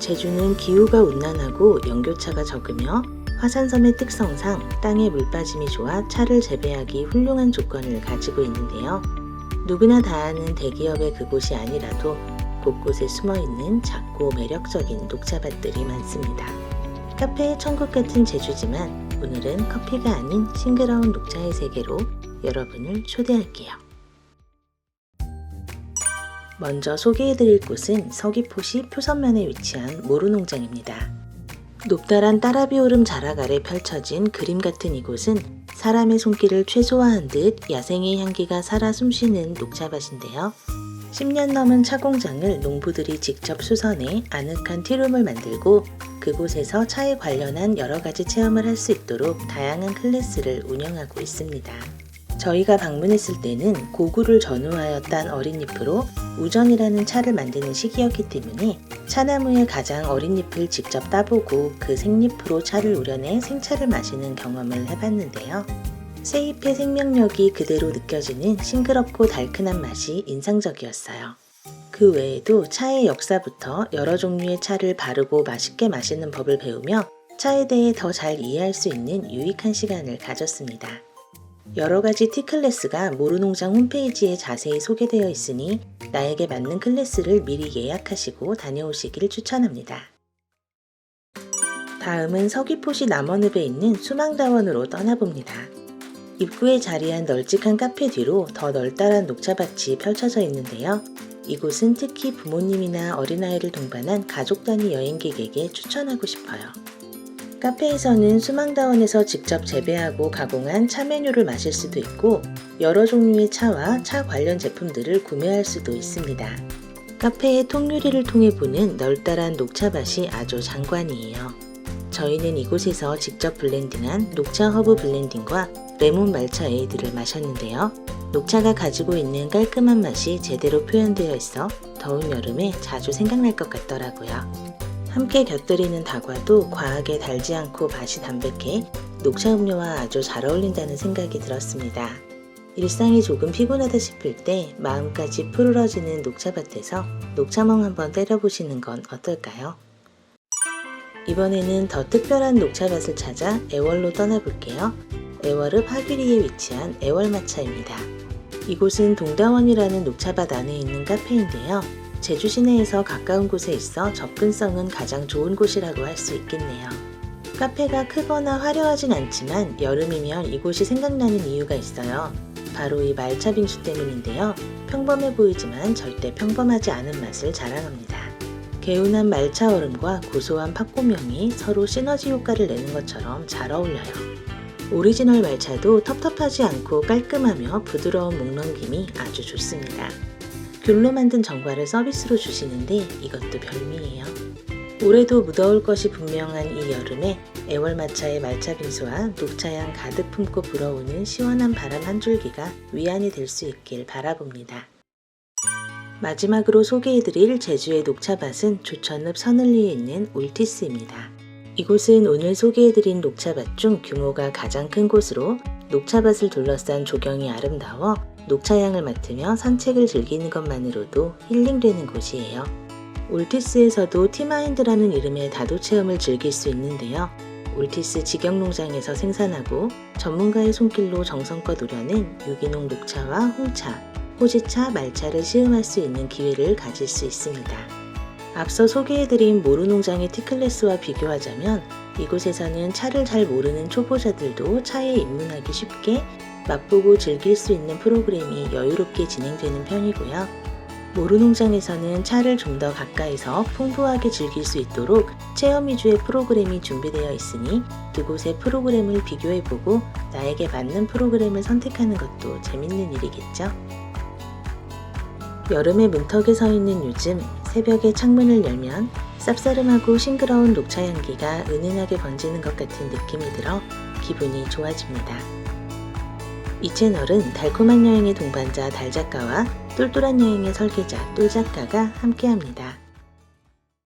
제주는 기후가 온난하고 연교차가 적으며 화산섬의 특성상 땅의 물빠짐이 좋아 차를 재배하기 훌륭한 조건을 가지고 있는데요. 누구나 다 아는 대기업의 그곳이 아니라도 곳곳에 숨어 있는 작고 매력적인 녹차밭들이 많습니다. 카페의 천국 같은 제주지만 오늘은 커피가 아닌 싱그러운 녹차의 세계로 여러분을 초대할게요. 먼저 소개해드릴 곳은 서귀포시 표선면에 위치한 모루농장입니다. 높다란 따라비 오름 자락 아래 펼쳐진 그림 같은 이곳은 사람의 손길을 최소화한 듯 야생의 향기가 살아 숨쉬는 녹차밭인데요. 10년 넘은 차 공장을 농부들이 직접 수선해 아늑한 티룸을 만들고 그곳에서 차에 관련한 여러 가지 체험을 할 수 있도록 다양한 클래스를 운영하고 있습니다. 저희가 방문했을 때는 고구를 전후하여 딴 어린 잎으로 우전이라는 차를 만드는 시기였기 때문에 차나무의 가장 어린 잎을 직접 따보고 그 생잎으로 차를 우려내 생차를 마시는 경험을 해봤는데요. 새 잎의 생명력이 그대로 느껴지는 싱그럽고 달큰한 맛이 인상적이었어요. 그 외에도 차의 역사부터 여러 종류의 차를 바르고 맛있게 마시는 법을 배우며 차에 대해 더 잘 이해할 수 있는 유익한 시간을 가졌습니다. 여러 가지 티 클래스가 모루농장 홈페이지에 자세히 소개되어 있으니 나에게 맞는 클래스를 미리 예약하시고 다녀오시길 추천합니다. 다음은 서귀포시 남원읍에 있는 수망다원으로 떠나봅니다. 입구에 자리한 널찍한 카페 뒤로 더 널따란 녹차밭이 펼쳐져 있는데요. 이곳은 특히 부모님이나 어린아이를 동반한 가족 단위 여행객에게 추천하고 싶어요. 카페에서는 수망다원에서 직접 재배하고 가공한 차 메뉴를 마실 수도 있고 여러 종류의 차와 차 관련 제품들을 구매할 수도 있습니다. 카페의 통유리를 통해 보는 널따란 녹차밭이 아주 장관이에요. 저희는 이곳에서 직접 블렌딩한 녹차 허브 블렌딩과 레몬 말차 에이드를 마셨는데요. 녹차가 가지고 있는 깔끔한 맛이 제대로 표현되어 있어 더운 여름에 자주 생각날 것 같더라고요. 함께 곁들이는 다과도 과하게 달지 않고 맛이 담백해 녹차 음료와 아주 잘 어울린다는 생각이 들었습니다. 일상이 조금 피곤하다 싶을 때 마음까지 푸르러지는 녹차밭에서 녹차멍 한번 때려보시는 건 어떨까요? 이번에는 더 특별한 녹차밭을 찾아 애월로 떠나볼게요. 애월읍 하귀리에 위치한 애월마차입니다. 이곳은 동다원이라는 녹차밭 안에 있는 카페인데요. 제주 시내에서 가까운 곳에 있어 접근성은 가장 좋은 곳이라고 할 수 있겠네요. 카페가 크거나 화려하진 않지만 여름이면 이곳이 생각나는 이유가 있어요. 바로 이 말차 빙수 때문인데요. 평범해 보이지만 절대 평범하지 않은 맛을 자랑합니다. 개운한 말차 얼음과 고소한 팥고명이 서로 시너지 효과를 내는 것처럼 잘 어울려요. 오리지널 말차도 텁텁하지 않고 깔끔하며 부드러운 목넘김이 아주 좋습니다. 귤로 만든 정과를 서비스로 주시는데 이것도 별미예요. 올해도 무더울 것이 분명한 이 여름에 애월마차의 말차 빙수와 녹차향 가득 품고 불어오는 시원한 바람 한 줄기가 위안이 될 수 있길 바라봅니다. 마지막으로 소개해드릴 제주의 녹차밭은 조천읍 서늘리에 있는 울티스입니다. 이곳은 오늘 소개해드린 녹차밭 중 규모가 가장 큰 곳으로 녹차밭을 둘러싼 조경이 아름다워 녹차향을 맡으며 산책을 즐기는 것만으로도 힐링되는 곳이에요. 울티스에서도 티마인드라는 이름의 다도 체험을 즐길 수 있는데요. 울티스 직영농장에서 생산하고 전문가의 손길로 정성껏 우려낸 유기농 녹차와 홍차, 호지차, 말차를 시음할 수 있는 기회를 가질 수 있습니다. 앞서 소개해드린 모루농장의 티클래스와 비교하자면 이곳에서는 차를 잘 모르는 초보자들도 차에 입문하기 쉽게 맛보고 즐길 수 있는 프로그램이 여유롭게 진행되는 편이고요. 모루농장에서는 차를 좀 더 가까이서 풍부하게 즐길 수 있도록 체험 위주의 프로그램이 준비되어 있으니 두 곳의 프로그램을 비교해보고 나에게 맞는 프로그램을 선택하는 것도 재밌는 일이겠죠? 여름에 문턱에 서 있는 요즘 새벽에 창문을 열면 쌉싸름하고 싱그러운 녹차 향기가 은은하게 번지는 것 같은 느낌이 들어 기분이 좋아집니다. 이 채널은 달콤한 여행의 동반자 달작가와 똘똘한 여행의 설계자 똘작가가 함께합니다.